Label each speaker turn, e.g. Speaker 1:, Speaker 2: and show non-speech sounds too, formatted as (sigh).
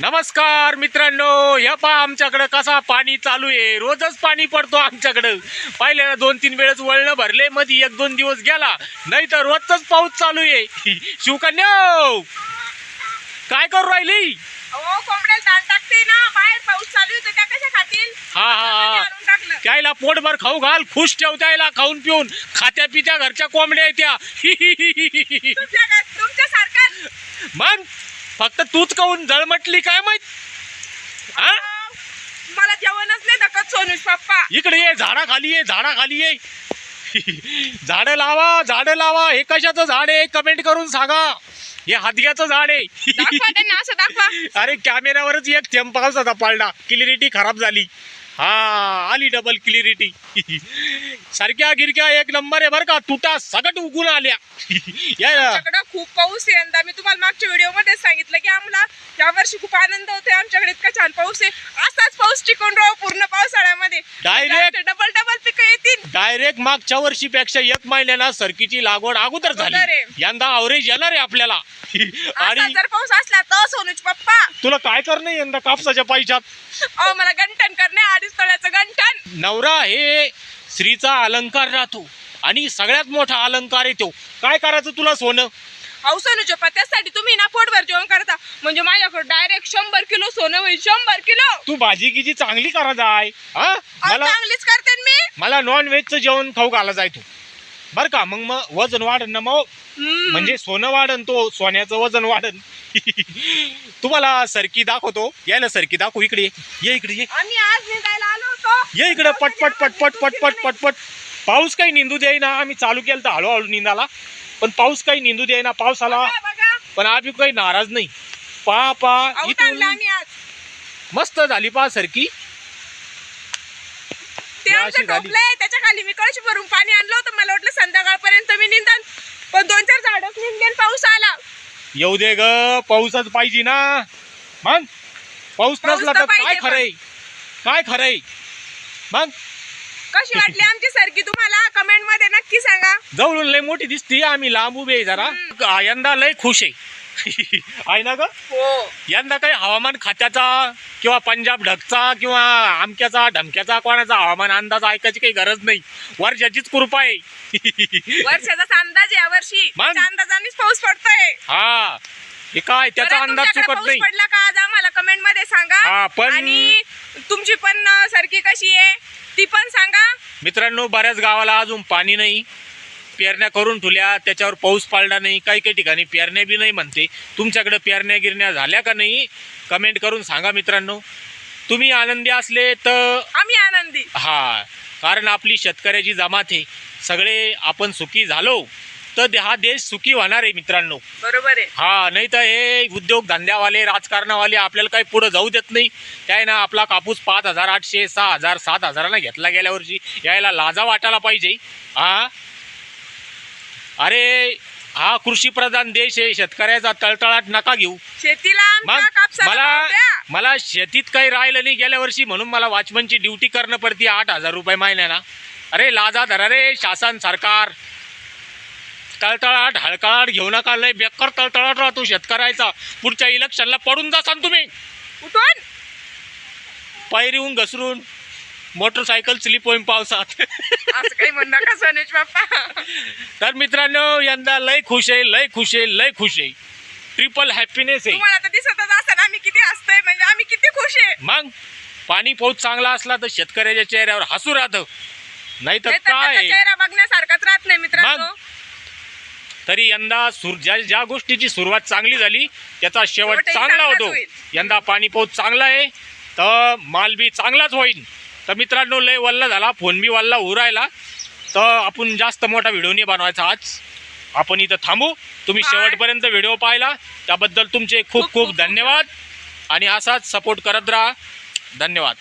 Speaker 1: नमस्कार मित्रांनो या पा आमच्याकडं कसा पाणी चालू आहे. रोजच पाणी पडतो आमच्याकडं. पहिल्याला दोन तीन वेळेस वळणं भरले मध्ये एक दोन दिवस गेला. नाही तर रोजच पाऊस चालू आहे. (laughs) शिवकन्या काय करू राहिली? हा हा हा. त्याला पोटभर खाऊ घाल खुश ठेव त्याला खाऊन पिऊन. खात्या पित्या घरच्या कोंबड्या आहेत त्या. (laughs) मग फक्त तूच काऊन जळमटली काय माहीत? हा?
Speaker 2: मला जेवणच नाही सोनूश पप्पा.
Speaker 1: इकडे ये झाडा खाली ये झाडा खाली ये. झाडं लावा झाडं लावा. हे कशाचं झाड आहे? कमेंट करून सांगा. हे हादग्याचं झाड
Speaker 2: दाखवा
Speaker 1: आहे
Speaker 2: त्यांना असं दाखवा.
Speaker 1: अरे कॅमेऱ्यावरच एक थेंब पावसाचा पडला क्लिरिटी खराब झाली. हा आली डबल क्लिरिटी सारख्या गिरक्या एक नंबर आहे बरं का. तुटा सगट उगून आल्या. (laughs) या.
Speaker 2: खूप पाऊस आहे. यंदा मी तुम्हाला मागच्या व्हिडिओमध्ये सांगितलं की आम्हाला या वर्षी खूप आनंद होतोय. आमच्याकडे इतका छान पाऊस आहे. असाच पाऊस टिकून राहू पूर्ण पावसाळ्यामध्ये.
Speaker 1: Direct.
Speaker 2: डबल डबल पिकं येतील.
Speaker 1: डायरेक्ट मागच्या वर्षीपेक्षा एक महिन्यानं सरकीची लागवड अगोदर झाली. यंदा अवरेज येणार आहे आपल्याला. आणि
Speaker 2: जर पाऊस असला तर सोनूज पप्पा.
Speaker 1: तुला काय करणं यंदा कापसाच्या पैशात
Speaker 2: अहो मला गंठन करणे अडीच तळ्याचं गंठन.
Speaker 1: नवरा हे स्त्रीचा अलंकार राहतो. आणि सगळ्यात मोठा अलंकार आहे तो. काय करायचं तुला सोनं?
Speaker 2: अहो सोनूज पप्पा त्यासाठी तुम्ही ना पोटभर जेवण करता. म्हणजे माझ्याकडे डायरेक्ट शंभर किलो सोनं होईल शंभर किलो.
Speaker 1: तू भाजी गिजी चांगली करा जाय हा?
Speaker 2: अहो,
Speaker 1: मला
Speaker 2: चांगलीच करते ना मी.
Speaker 1: मला नॉन व्हेजचं जेवण खाऊ घाला जाय तू. बर का मग मग वजन वाढन ना मग.
Speaker 2: हम्म.
Speaker 1: म्हणजे सोनं वाढन तो सोन्याचं वजन वाढन. तुम्हाला सरकी दाखवतो. यायला सरकी दाखव इकडे. ये. ये इकडे ये.
Speaker 2: आम्ही आज निघायला आलो होतो.
Speaker 1: ये इकडे पटपट पटपट पटपट पटपट पाऊस काही निंदू ना आम्ही चालू केलं तर हळूहळू निंदाला. पण पाऊस काही निंदू ना पाऊस आला. पण आम्ही काही नाराज नाही. पा पा इथून मस्त झाली पा
Speaker 2: ते आमचं. टोपलंय त्याच्याखाली मी कळशी भरून पाणी आणलं होतं. मला वाटलं संध्याकाळपर्यंत मी निंदन. पण दोन चार झाडच पाऊस आला.
Speaker 1: येऊ दे ग पाऊसच पाहिजे ना. मग पाऊस नसला
Speaker 2: तर
Speaker 1: काय. खरंय? काय खरंय? मग
Speaker 2: कशी वाटली आमची सरकी? तुम्हाला कमेंटमध्ये नक्की सांगा.
Speaker 1: जवळून लय मोठी दिसती आम्ही लांब उभे आहे जरा. यंदा लय खुश आहे. (laughs) आहे ना ग?
Speaker 2: हो.
Speaker 1: यंदा काही हवामान खात्याचा किंवा पंजाब ढगचा किंवा आमक्याचा ढमक्याचा कोणाचा हवामान अंदाज ऐकायची काही गरज नाही. वर्षाचीच कृपा आहे. (laughs)
Speaker 2: वर्षाचा अंदाज या वर्षी.
Speaker 1: मग?
Speaker 2: अंदाजानेच पाऊस पडतोय.
Speaker 1: हा. हे काय त्याचा
Speaker 2: बरं,
Speaker 1: अंदाज
Speaker 2: तुमच्याकडे
Speaker 1: चुकत
Speaker 2: पाऊस
Speaker 1: नाही.
Speaker 2: पडला का आज? आम्हाला कमेंटमध्ये
Speaker 1: हा,
Speaker 2: सांगा
Speaker 1: पण-
Speaker 2: आणि तुमची पण अं, सरकी कशी आहे? ती पण सांगा.
Speaker 1: मित्रांनो बऱ्याच गावाला अजून पाणी नाही. पेरण्या करून ठेवल्या त्याच्यावर पाऊस पडला नाही. काही काही ठिकाणी पेरण्या बी नाही म्हणते. तुमच्याकडे पेरण्या गिरण्या झाल्या का नाही? कमेंट करून सांगा मित्रांनो. तुम्ही आनंदी असले तर
Speaker 2: आम्ही आनंदी.
Speaker 1: हा कारण आपली शेतकऱ्याची जमात आहे. सगळे आपण सुखी झालो. तर हा देश सुखी होणार आहे मित्रांनो.
Speaker 2: बरोबर आहे.
Speaker 1: हा नाही तर हे उद्योग धंद्यावाले राजकारणावाले आपल्याला काही पुढं जाऊ देत नाही. काय ना आपला कापूस पाच हजार आठशे सहा हजार सात हजाराला घेतला गेल्या वर्षी. यायला लाजा वाटायला पाहिजे. हा? अरे हा कृषीप्रधान देश आहे. शेतकऱ्याचा तळतळाट नका घेऊ.
Speaker 2: शेतीला
Speaker 1: मग
Speaker 2: आमच्या कापसाला
Speaker 1: मला
Speaker 2: भाव द्या.
Speaker 1: मला शेतीत काही राहिलं नाही. गेल्या वर्षी म्हणून मला वॉचमनची ड्युटी करणं पडते आठ हजार रुपये महिन्याला. अरे लाजा धरा रे शासन सरकार. तळतळाट हळकळाट घेऊ नका लय बेकार तळतळाट राहतो शेतकऱ्याचा. पुढच्या इलेक्शनला पडून जासान तुम्ही.
Speaker 2: उठून.
Speaker 1: पायरीहून घसरून मोटरसायकल स्लिप होईन पावसात.
Speaker 2: असं काही म्हणू नका सोनेश बाप्पा.
Speaker 1: तर मित्रांनो यंदा लय खुश आहे लय खुश आहे लय खुश आहे. ट्रिपल हॅपीनेस आहे.
Speaker 2: तुम्हाला तर दिसतच असेल आम्ही किती हसतोय म्हणजे आम्ही किती खुश आहे.
Speaker 1: मग पाणी पाऊस चांगला असला तर शेतकऱ्याच्या चेहऱ्यावर हसू राहतं. नाही तर
Speaker 2: नाहीतर
Speaker 1: काय?
Speaker 2: चेहरा राहत नाही मित्रांनो
Speaker 1: मग? तरी यंदा सुर ज्या ज्या गोष्टीची सुरुवात चांगली झाली त्याचा शेवट चांगला होतो. यंदा पाणी पाऊस चांगला आहे तर माल बी चांगलाच होईल. तर मित्रांनो लय वल्ला झाला फोन बी वल्ला उरायला. तर आपण जास्त मोठा व्हिडिओ नाही बनवायचा आज. आपण इथं थांबू. तुम्ही. शेवटपर्यंत व्हिडिओ पाहिला. त्याबद्दल तुमचे खूप
Speaker 2: खूप
Speaker 1: धन्यवाद. आणि असाच सपोर्ट करत राहा. धन्यवाद.